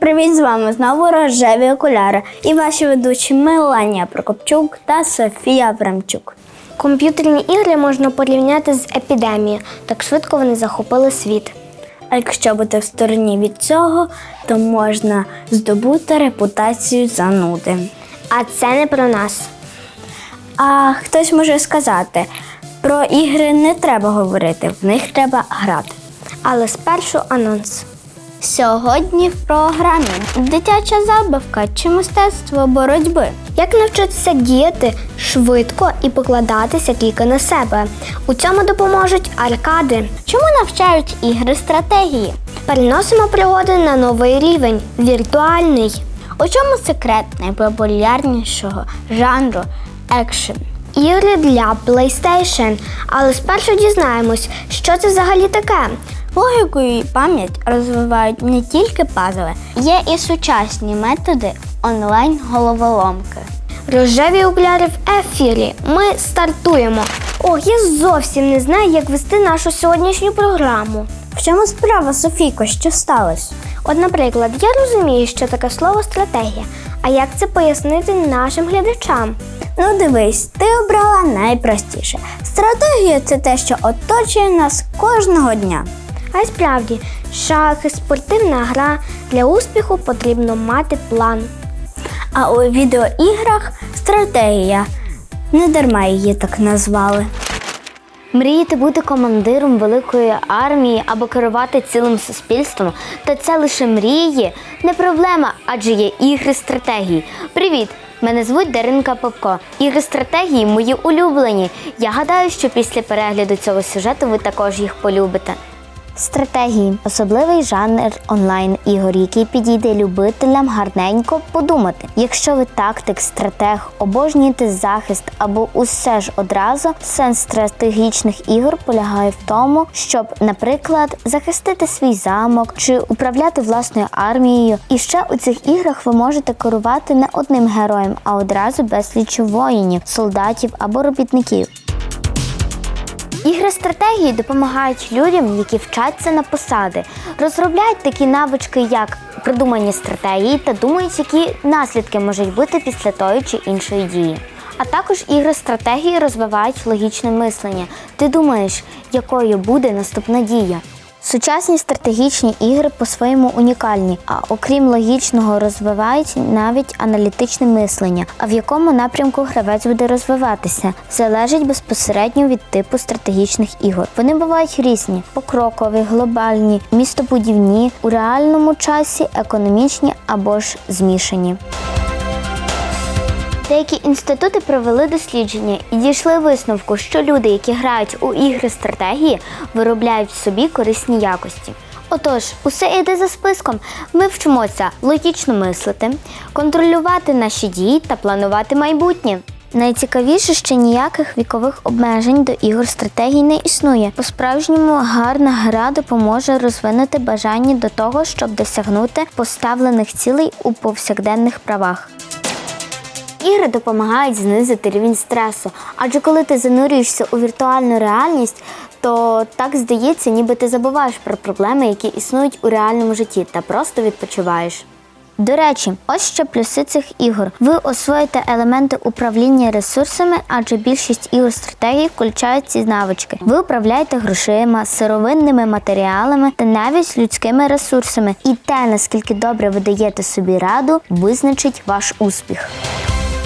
Привіт-привіт! З вами знову рожеві окуляри і ваші ведучі Меланія Прокопчук та Софія Абрамчук. Комп'ютерні ігри можна порівняти з епідемією. Так швидко вони захопили світ. А якщо бути в стороні від цього, то можна здобути репутацію зануди. А це не про нас. А хтось може сказати, про ігри не треба говорити, в них треба грати. Але спершу анонс. Сьогодні в програмі дитяча забавка чи мистецтво боротьби. Як навчитися діяти швидко і покладатися тільки на себе? У цьому допоможуть аркади. Чому навчають ігри стратегії? Переносимо пригоди на новий рівень віртуальний. У чому секрет найпопулярнішого жанру екшен? Ігри для PlayStation. Але спершу дізнаємось, що це взагалі таке. Логіку і пам'ять розвивають не тільки пазли, є і сучасні методи онлайн-головоломки. Рожеві окуляри в ефірі. Ми стартуємо. Ох, я зовсім не знаю, як вести нашу сьогоднішню програму. В чому справа, Софійко, що сталося? От, наприклад, я розумію, що таке слово стратегія. А як це пояснити нашим глядачам? Ну дивись, ти обрала найпростіше. Стратегія це те, що оточує нас кожного дня. А й справді, шахи, спортивна гра для успіху потрібно мати план. А у відеоіграх стратегія. Не дарма її так назвали. Мрієте бути командиром великої армії або керувати цілим суспільством, та це лише мрії, не проблема, адже є ігри стратегії. Привіт! Мене звуть Даринка Попко. Ігри стратегії мої улюблені. Я гадаю, що після перегляду цього сюжету ви також їх полюбите. Стратегії особливий жанр онлайн-ігор, який підійде любителям гарненько подумати. Якщо ви тактик, стратег, обожнюєте захист або усе ж одразу, сенс стратегічних ігор полягає в тому, щоб, наприклад, захистити свій замок чи управляти власною армією. І ще у цих іграх ви можете керувати не одним героєм, а одразу безліч воїнів, солдатів або робітників. Ігри стратегії допомагають людям, які вчаться на посади, розробляють такі навички, як придумання стратегії та думають, які наслідки можуть бути після тої чи іншої дії. А також ігри стратегії розвивають логічне мислення. Ти думаєш, якою буде наступна дія. Сучасні стратегічні ігри по-своєму унікальні, а окрім логічного, розвивають навіть аналітичне мислення, а в якому напрямку гравець буде розвиватися, залежить безпосередньо від типу стратегічних ігор. Вони бувають різні: покрокові, глобальні, містобудівні, у реальному часі, економічні або ж змішані. Деякі інститути провели дослідження і дійшли висновку, що люди, які грають у ігри стратегії, виробляють в собі корисні якості. Отож, усе йде за списком. Ми вчимося логічно мислити, контролювати наші дії та планувати майбутнє. Найцікавіше, що ніяких вікових обмежень до ігор стратегій не існує. По-справжньому гарна гра допоможе розвинути бажання до того, щоб досягнути поставлених цілей у повсякденних правах. Ігри допомагають знизити рівень стресу, адже коли ти занурюєшся у віртуальну реальність, то так здається, ніби ти забуваєш про проблеми, які існують у реальному житті, та просто відпочиваєш. До речі, ось ще плюси цих ігор. Ви освоїте елементи управління ресурсами, адже більшість ігор стратегій включають ці навички. Ви управляєте грошима, сировинними матеріалами та навіть людськими ресурсами. І те, наскільки добре ви даєте собі раду, визначить ваш успіх.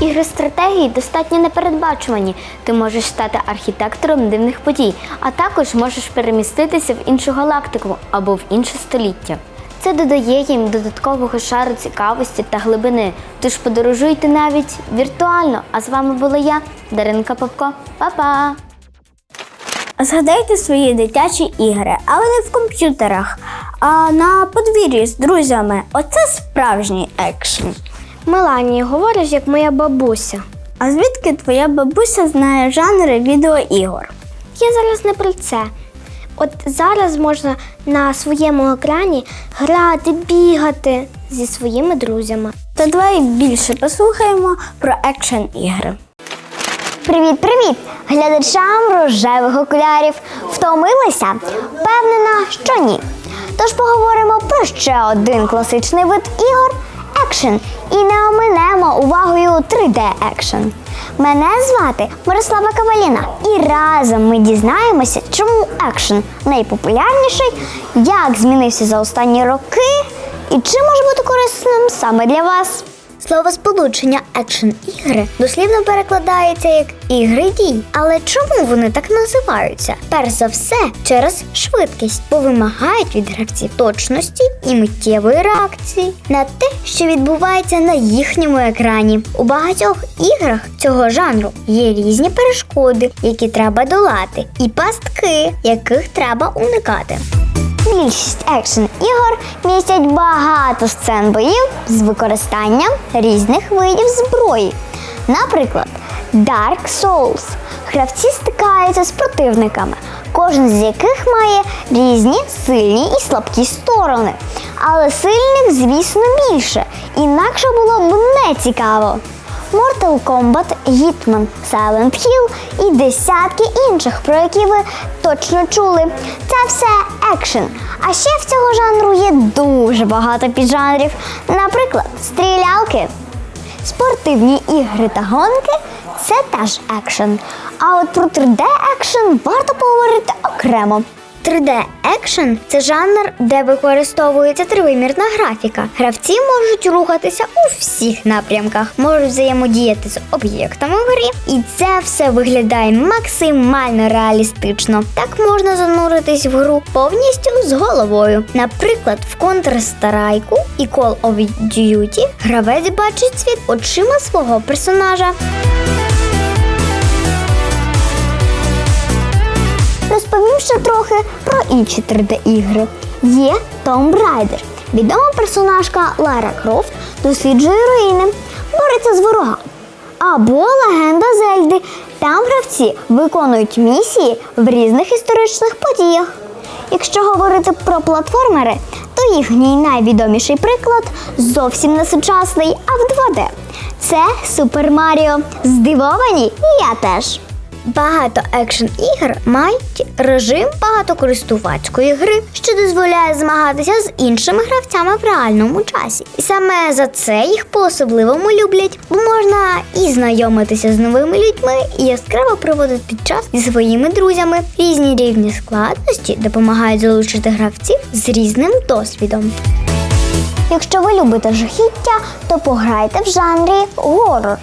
Ігри стратегії достатньо непередбачувані. Ти можеш стати архітектором дивних подій, а також можеш переміститися в іншу галактику або в інше століття. Це додає їм додаткового шару цікавості та глибини. Тож подорожуйте навіть віртуально. А з вами була я, Даринка Попко. Па-па! Згадайте свої дитячі ігри, але не в комп'ютерах, а на подвір'ї з друзями. Оце справжній екшен. Меланія, говориш, як моя бабуся. А звідки твоя бабуся знає жанри відеоігор? Я зараз не про це. От зараз можна на своєму екрані грати, бігати зі своїми друзями. То давай більше послухаємо про екшен ігри. Привіт, привіт! Глядачам рожевих окулярів. Втомилися? Впевнена, що ні. Тож поговоримо про ще один класичний вид ігор екшен. І не оминемо увагою 3D екшен. Мене звати Мирослава Каваліна, і разом ми дізнаємося, чому екшен найпопулярніший, як змінився за останні роки і чи може бути корисним саме для вас. Слово сполучення екшен ігри дослівно перекладається як ігри дій. Але чому вони так називаються? Перш за все, через швидкість, бо вимагають від гравців точності і миттєвої реакції на те, що відбувається на їхньому екрані. У багатьох іграх цього жанру є різні перешкоди, які треба долати, і пастки, яких треба уникати. Більшість екшен ігор містять багато сцен боїв з використанням різних видів зброї. Наприклад, Dark Souls. Гравці стикаються з противниками, кожен з яких має різні сильні і слабкі сторони. Але сильних, звісно, більше, інакше було б не цікаво. Mortal Kombat, Hitman, Silent Hill і десятки інших, про які ви точно чули. Це все екшен. А ще в цього жанру є дуже багато піджанрів. Наприклад, стрілялки, спортивні ігри та гонки це теж екшен. А от про 3D екшен варто поговорити окремо. 3D екшен це жанр, де використовується тривимірна графіка. Гравці можуть рухатися у всіх напрямках, можуть взаємодіяти з об'єктами в грі, і це все виглядає максимально реалістично. Так можна зануритись в гру повністю з головою. Наприклад, в Counter-Strike і Call of Duty гравець бачить світ очима свого персонажа. Розповім ще трохи про інші 3D-ігри. Є Tomb Raider. Відома персонажка Лара Крофт досліджує руїни, бореться з ворогами. Або Легенда Зельди. Там гравці виконують місії в різних історичних подіях. Якщо говорити про платформери, то їхній найвідоміший приклад зовсім не сучасний, а в 2D. Це Супер Маріо. Здивовані? І я теж. Багато екшн ігр мають режим багатокористувацької гри, що дозволяє змагатися з іншими гравцями в реальному часі. І саме за це їх по-особливому люблять, бо можна і знайомитися з новими людьми, і яскраво проводити час зі своїми друзями. Різні рівні складності допомагають залучити гравців з різним досвідом. Якщо ви любите жахіття, то пограйте в жанрі горор.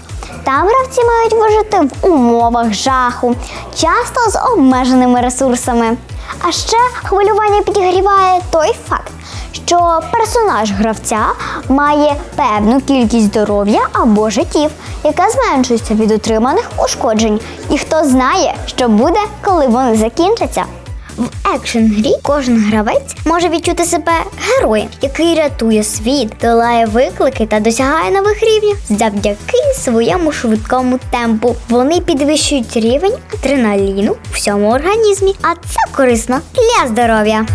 Там гравці мають вижити в умовах жаху, часто з обмеженими ресурсами. А ще хвилювання підігріває той факт, що персонаж гравця має певну кількість здоров'я або життів, яка зменшується від отриманих ушкоджень. І хто знає, що буде, коли вони закінчаться. В екшн грі кожен гравець може відчути себе героєм, який рятує світ, долає виклики та досягає нових рівнів. Завдяки своєму швидкому темпу вони підвищують рівень адреналіну в всьому організмі, а це корисно для здоров'я.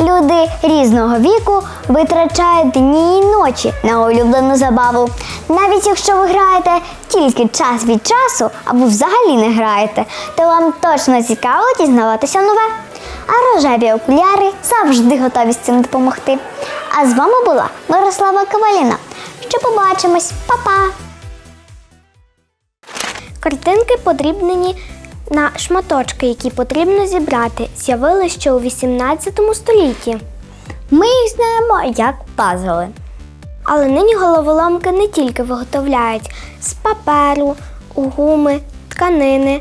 Люди різного віку витрачають дні і ночі на улюблену забаву. Навіть якщо ви граєте тільки час від часу або взагалі не граєте, то вам точно цікаво дізнаватися нове. А рожеві окуляри завжди готові з цим допомогти. А з вами була Мирослава Коваліна. Ще побачимось, Па-па! Картинки подрібнені на шматочки, які потрібно зібрати, з'явилися ще у 18 столітті. Ми їх знаємо як пазли. Але нині головоломки не тільки виготовляють з паперу, гуми, тканини,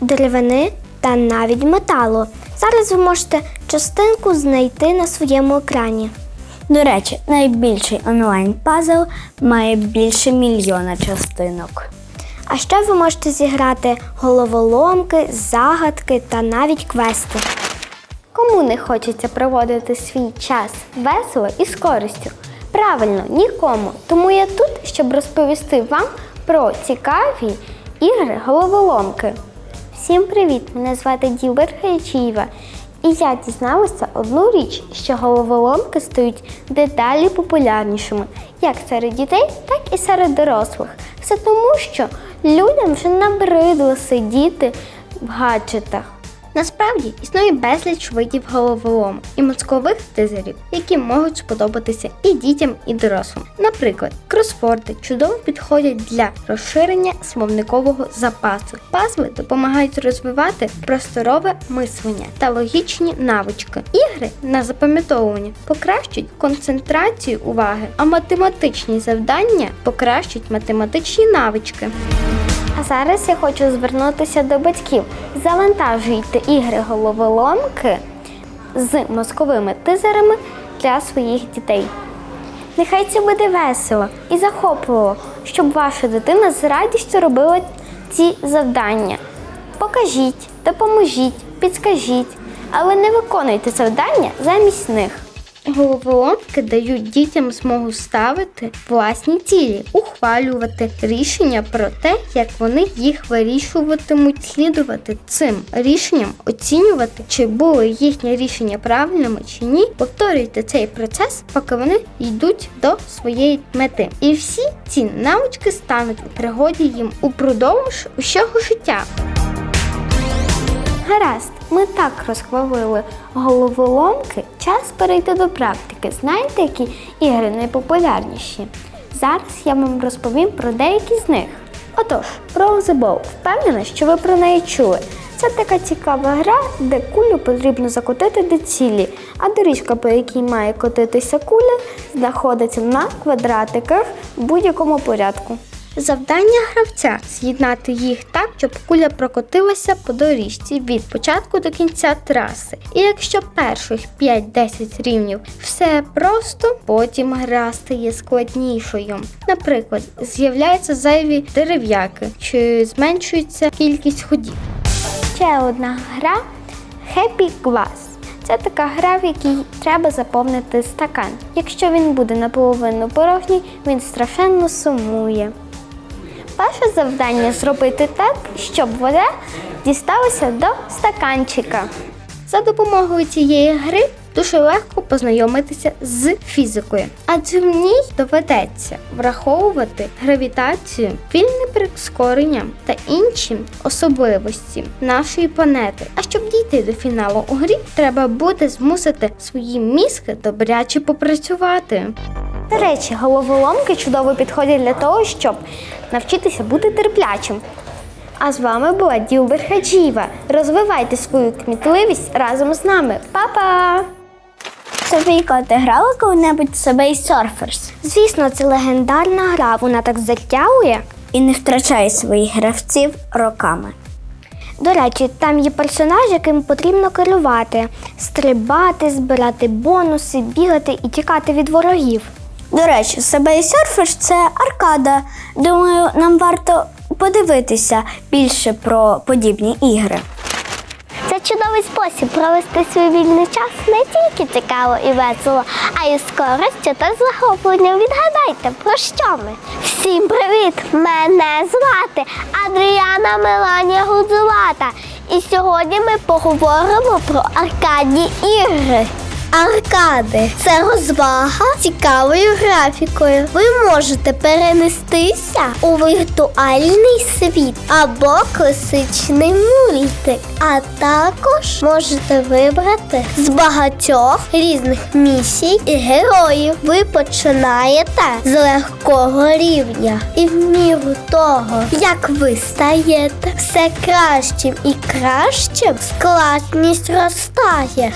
деревини та навіть металу. Зараз ви можете частинку знайти на своєму екрані. До речі, найбільший онлайн пазл має більше мільйона частинок. А ще ви можете зіграти головоломки, загадки та навіть квести. Кому не хочеться проводити свій час весело і з користю? Правильно, нікому. Тому я тут, щоб розповісти вам про цікаві ігри головоломки. Всім привіт! Мене звати Ділбер Хаячієва. І я дізналася одну річ, що головоломки стають дедалі популярнішими як серед дітей, так і серед дорослих. Все тому, що людям вже набридло сидіти в гаджетах. Насправді існує безліч видів головоломок і мозкових тизерів, які можуть сподобатися і дітям, і дорослим. Наприклад, кросфорди чудово підходять для розширення словникового запасу. Пазли допомагають розвивати просторове мислення та логічні навички. Ігри на запам'ятовування покращують концентрацію уваги, а математичні завдання покращують математичні навички. А зараз я хочу звернутися до батьків. Завантажуйте ігри головоломки з мозковими тизерами для своїх дітей. Нехай це буде весело і захопливо, щоб ваша дитина з радістю робила ці завдання. Покажіть, допоможіть, підскажіть, але не виконуйте завдання замість них. Головоломки дають дітям змогу ставити власні цілі, ухвалювати рішення про те, як вони їх вирішуватимуть, слідувати цим рішенням, оцінювати, чи були їхні рішення правильними чи ні. Повторюйте цей процес, поки вони йдуть до своєї мети. І всі ці навички стануть у пригоді їм упродовж усього життя. Гаразд, ми так розхвалили головоломки. Час перейти до практики. Знаєте, які ігри найпопулярніші? Зараз я вам розповім про деякі з них. Отож, про The Впевнена, що ви про неї чули. Це така цікава гра, де кулю потрібно закотити до цілі, а доріжка, по якій має котитися куля, знаходиться на квадратиках в будь-якому порядку. Завдання гравця з'єднати їх так, щоб куля прокотилася по доріжці від початку до кінця траси. І якщо перших 5-10 рівнів все просто, потім гра стає складнішою. Наприклад, з'являються зайві дерев'яки чи зменшується кількість ходів. Ще одна гра Happy Glass. Це така гра, в якій треба заповнити стакан. Якщо він буде наполовину порожній, він страшенно сумує. Ваше завдання зробити так, щоб вода дісталася до стаканчика. За допомогою цієї гри дуже легко познайомитися з фізикою, адже в ній доведеться враховувати гравітацію, вільне прискорення та інші особливості нашої планети. А щоб дійти до фіналу у грі, треба буде змусити свої мізки добряче попрацювати. До речі, головоломки чудово підходять для того, щоб навчитися бути терплячим. А з вами була Ділбер Хаджієва. Розвивайте свою кмітливість разом з нами. Па-па! Софійко, ти грала коли-небудь в Subway Surfers? Звісно, це легендарна гра, вона так затягує. І не втрачає своїх гравців роками. До речі, там є персонаж, яким потрібно керувати, стрибати, збирати бонуси, бігати і тікати від ворогів. До речі, Subway Surfers – це аркада. Думаю, нам варто подивитися більше про подібні ігри. Це чудовий спосіб провести свій вільний час не тільки цікаво і весело, а й з користю та захопленням. Відгадайте, про що ми? Всім привіт! Мене звати Адріана Меланія Гудзулата. І сьогодні ми поговоримо про аркадні ігри. Аркади це розвага цікавою графікою. Ви можете перенестися у віртуальний світ або класичний мультик. А також можете вибрати з багатьох різних місій і героїв. Ви починаєте з легкого рівня. І в міру того, як ви стаєте все кращим і кращим, складність ростає.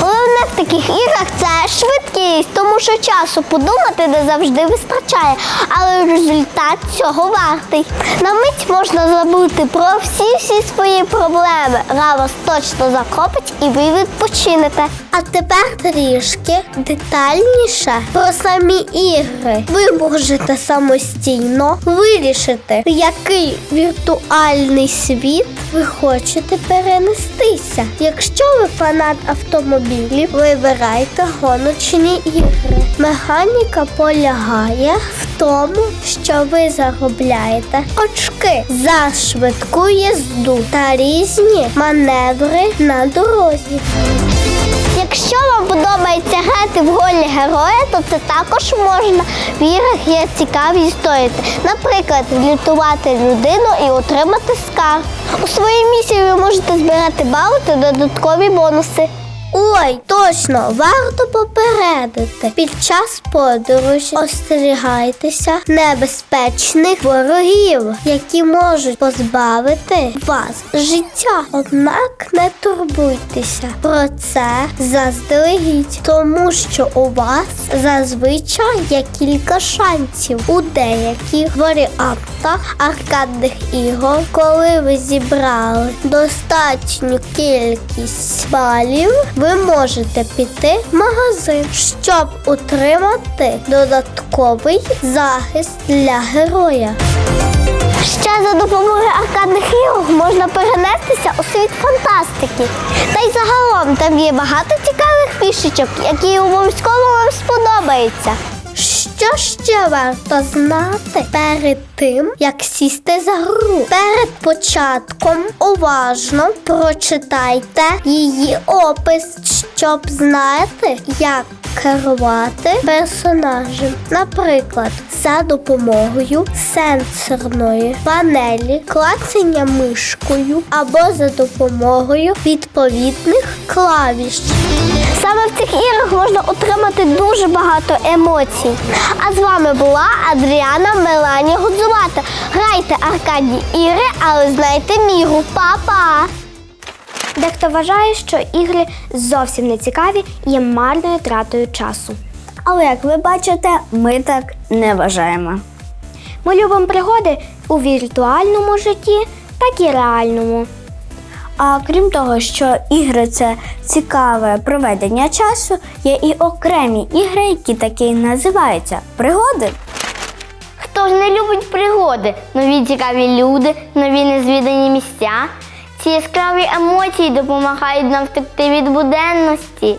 Головне в таких іграх це швидкість, тому що часу подумати не завжди вистачає, але результат цього вартий. На мить можна забути про всі-всі свої проблеми. Гра точно захопить і ви відпочинете. А тепер трішки детальніше про самі ігри. Ви можете самостійно вирішити, в який віртуальний світ ви хочете перенестися. Якщо ви фанат автомобілів, вибирайте гоночні ігри. Механіка полягає в тому, що ви заробляєте очки за швидку їзду та різні маневри на дорозі. Якщо вам подобається грати в голі героя, то це також можна. В іграх є цікаві історії. Наприклад, врятувати людину і отримати скарб. У своїй місії ви можете збирати бали та додаткові бонуси. Ой, точно, варто попередити. Під час подорожі остерігайтеся небезпечних ворогів, які можуть позбавити вас життя. Однак не турбуйтеся про це заздалегідь, тому що у вас зазвичай є кілька шансів у деяких варіантах аркадних ігор, коли ви зібрали достатню кількість балів, ви можете піти в магазин, щоб отримати додатковий захист для героя. Ще за допомогою аркадних ігор можна перенестися у світ фантастики. Та й загалом там є багато цікавих фішечок, які обов'язково вам сподобаються. Що ще варто знати перед тим, як сісти за гру? Перед початком уважно прочитайте її опис, щоб знати, як керувати персонажем. Наприклад, за допомогою сенсорної панелі, клацання мишкою або за допомогою відповідних клавіш. Саме в цих іграх можна отримати дуже багато емоцій. А з вами була Адріана Мелані Гудзувата. Грайте аркадні ігри, але знайте міру. Па-па! Дехто вважає, що ігри зовсім не цікаві і є марною тратою часу. Але як ви бачите, ми так не вважаємо. Ми любимо пригоди у віртуальному житті, так і реальному. А крім того, що ігри це цікаве проведення часу, є і окремі ігри, які такі й називаються пригоди. Хто ж не любить пригоди? Нові цікаві люди, нові незвідані місця. Ці яскраві емоції допомагають нам втекти від буденності.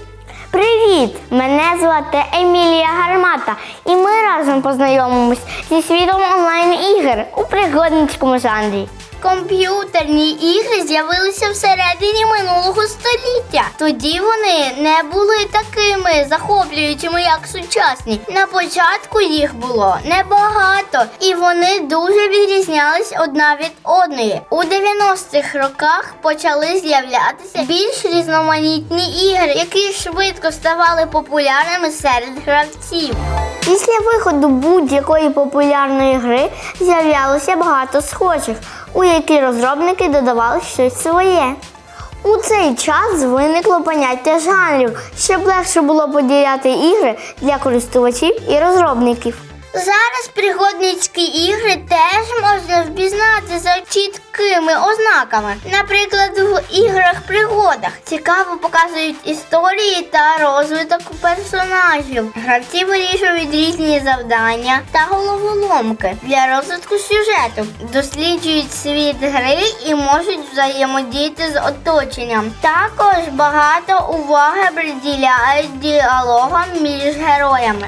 Привіт! Мене звати Емілія Гармата, і ми разом познайомимось зі світом онлайн-ігор у пригодницькому жанрі. Комп'ютерні ігри з'явилися всередині минулого століття. Тоді вони не були такими захоплюючими, як сучасні. На початку їх було небагато, і вони дуже відрізнялись одна від одної. У 90-х роках почали з'являтися більш різноманітні ігри, які швидко ставали популярними серед гравців. Після виходу будь-якої популярної гри з'являлося багато схожих, у які розробники додавали щось своє. У цей час виникло поняття жанрів, щоб легше було поділяти ігри для користувачів і розробників. Зараз пригодницькі ігри теж можна впізнати за чіткими ознаками. Наприклад, в іграх-пригодах цікаво показують історії та розвиток персонажів. Гравці вирішують різні завдання та головоломки для розвитку сюжету, досліджують світ гри і можуть взаємодіяти з оточенням. Також багато уваги приділяють діалогам між героями.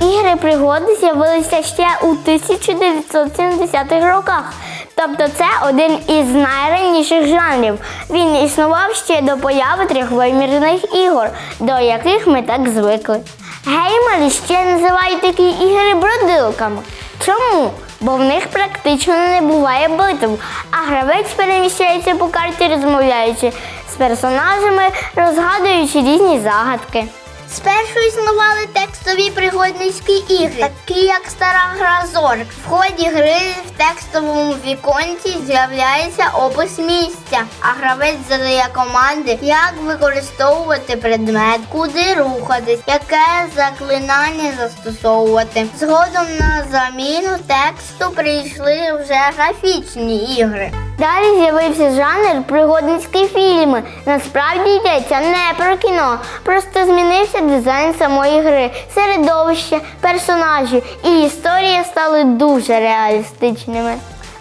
Ігри пригоди з'явилися ще у 1970-х роках. Тобто це один із найраніших жанрів. Він існував ще до появи трьохвимірних ігор, до яких ми так звикли. Геймери ще називають такі ігри бродилками. Чому? Бо в них практично не буває битв, а гравець переміщається по карті, розмовляючи з персонажами, розгадуючи різні загадки. Спершу існували текстові пригодницькі ігри, такі як стара гра Зорк. В ході гри в текстовому віконці з'являється опис місця, а гравець задає команди, як використовувати предмет, куди рухатись, яке заклинання застосовувати. Згодом на заміну тексту прийшли вже графічні ігри. Далі з'явився жанр пригодницькі фільми. Насправді йдеться не про кіно, просто змінився дизайн самої гри, середовище, персонажі і історії стали дуже реалістичними.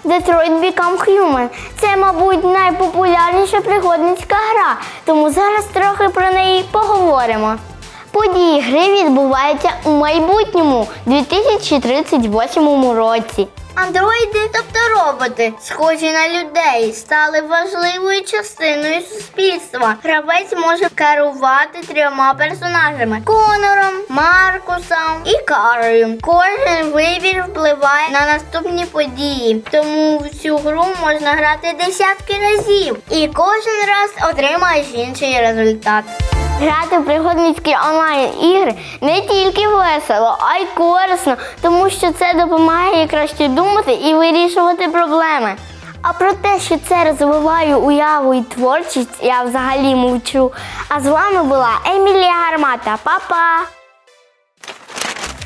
Detroit Become Human – це, мабуть, найпопулярніша пригодницька гра, тому зараз трохи про неї поговоримо. Події гри відбуваються у майбутньому 2038 році. Андроїди, тобто роботи, схожі на людей, стали важливою частиною суспільства. Гравець може керувати трьома персонажами: Конором, Маркусом і Карою. Кожен вибір впливає на наступні події, тому в цю гру можна грати десятки разів, і кожен раз отримаєш інший результат. Грати в пригодницькі онлайн-ігри не тільки весело, а й корисно, тому що це допомагає краще думати і вирішувати проблеми. А про те, що це розвиває уяву і творчість, я взагалі мовчу. А з вами була Емілія Гармата. Па-па!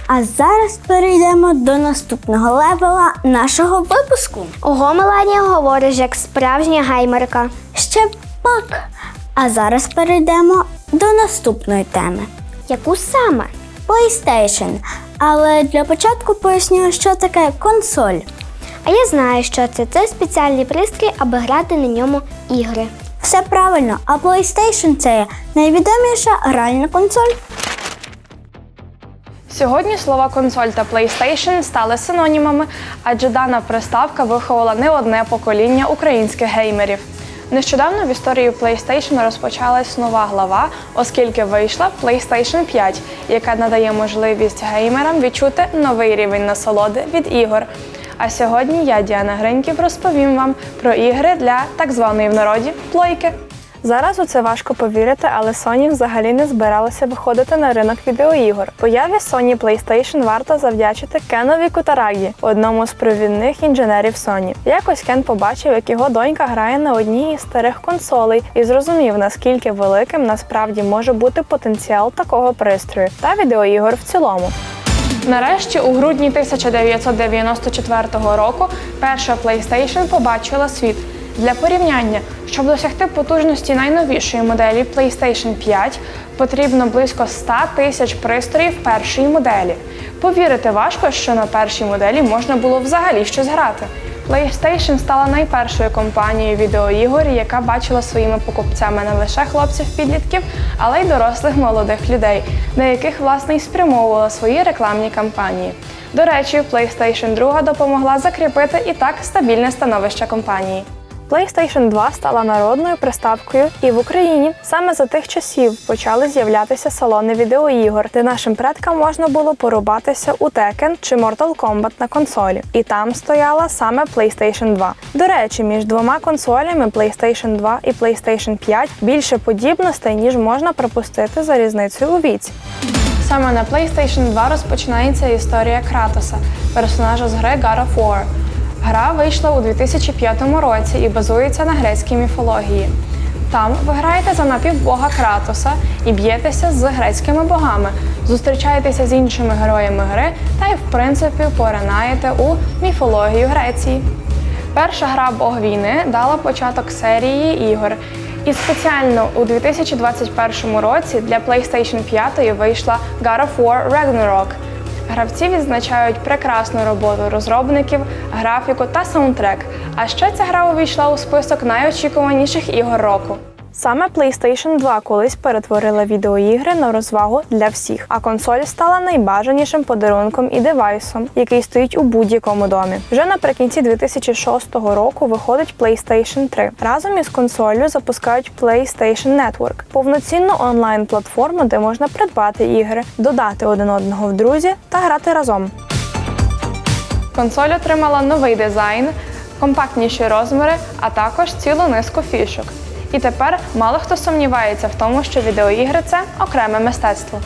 А зараз перейдемо до наступного левела нашого випуску. Ого, Меланія говориш як справжня геймерка. Ще пак. А зараз перейдемо до наступної теми. Яку саме? PlayStation. Але для початку поясню, що таке консоль. А я знаю, що це. Це спеціальний пристрій, аби грати на ньому ігри. Все правильно, а PlayStation це найвідоміша гральна консоль. Сьогодні слова консоль та PlayStation стали синонімами, адже дана приставка виховала не одне покоління українських геймерів. Нещодавно в історії PlayStation розпочалась нова глава, оскільки вийшла PlayStation 5, яка надає можливість геймерам відчути новий рівень насолоди від ігор. А сьогодні я, Діана Гриньків, розповім вам про ігри для так званої в народі плойки. Зараз у це важко повірити, але Sony взагалі не збиралася виходити на ринок відеоігор. Появі Sony PlayStation варто завдячити Кенові Кутарагі, одному з провідних інженерів Sony. Якось Кен побачив, як його донька грає на одній із старих консолей, і зрозумів, наскільки великим насправді може бути потенціал такого пристрою та відеоігор в цілому. Нарешті, у грудні 1994 року, перша PlayStation побачила світ. Для порівняння, щоб досягти потужності найновішої моделі PlayStation 5, потрібно близько 100 тисяч пристроїв першої моделі. Повірити важко, що на першій моделі можна було взагалі щось грати. PlayStation стала найпершою компанією відеоігор, яка бачила своїми покупцями не лише хлопців-підлітків, але й дорослих молодих людей, на яких власне і спрямовувала свої рекламні кампанії. До речі, PlayStation 2 допомогла закріпити і так стабільне становище компанії. PlayStation 2 стала народною приставкою і в Україні саме за тих часів почали з'являтися салони відеоігор, де нашим предкам можна було порубатися у Tekken чи Mortal Kombat на консолі. І там стояла саме PlayStation 2. До речі, між двома консолями PlayStation 2 і PlayStation 5 більше подібностей, ніж можна припустити за різницею у віці. Саме на PlayStation 2 розпочинається історія Кратоса, персонажа з гри God of War. Гра вийшла у 2005 році і базується на грецькій міфології. Там ви граєте за напівбога Кратоса і б'єтеся з грецькими богами, зустрічаєтеся з іншими героями гри та й, в принципі, поринаєте у міфологію Греції. Перша гра Бог війни дала початок серії ігор. І спеціально у 2021 році для PlayStation 5 вийшла God of War Ragnarok. Гравці відзначають прекрасну роботу розробників, графіку та саундтрек. А ще ця гра увійшла у список найочікуваніших ігор року. Саме PlayStation 2 колись перетворила відеоігри на розвагу для всіх, а консоль стала найбажанішим подарунком і девайсом, який стоїть у будь-якому домі. Вже наприкінці 2006 року виходить PlayStation 3. Разом із консолью запускають PlayStation Network – повноцінну онлайн-платформу, де можна придбати ігри, додати один одного в друзі та грати разом. Консоль отримала новий дизайн, компактніші розміри, а також цілу низку фішок. І тепер мало хто сумнівається в тому, що відеоігри це окреме мистецтво.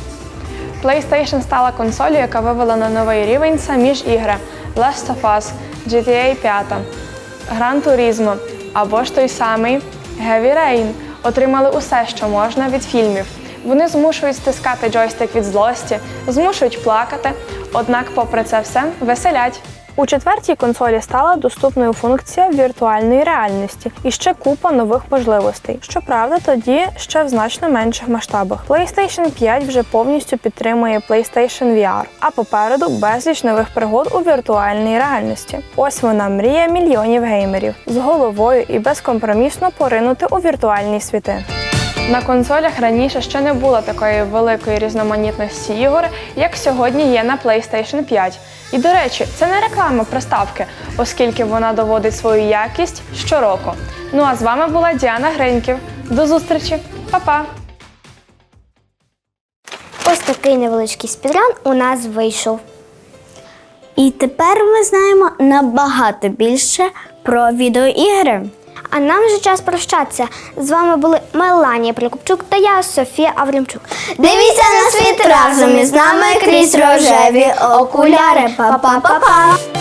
PlayStation стала консолью, яка вивела на новий рівень самі ж ігри Last of Us, GTA 5, Gran Turismo або ж той самий Heavy Rain отримали усе, що можна від фільмів. Вони змушують стискати джойстик від злості, змушують плакати, однак, попри це все, веселять. У четвертій консолі стала доступною функція віртуальної реальності і ще купа нових можливостей. Щоправда, тоді ще в значно менших масштабах. PlayStation 5 вже повністю підтримує PlayStation VR, а попереду безліч нових пригод у віртуальній реальності. Ось вона мрія мільйонів геймерів з головою і безкомпромісно поринути у віртуальні світи. На консолях раніше ще не було такої великої різноманітності ігор, як сьогодні є на PlayStation 5. І до речі, це не реклама приставки, оскільки вона доводить свою якість щороку. Ну а з вами була Діана Гриньків. До зустрічі, Па-па! Ось такий невеличкий спідран у нас вийшов. І тепер ми знаємо набагато більше про відеоігри. А нам вже час прощатися. З вами були Меланія Прикупчук та я, Софія Аврімчук. Дивіться на світ разом із нами крізь рожеві окуляри. Па-па-па-па!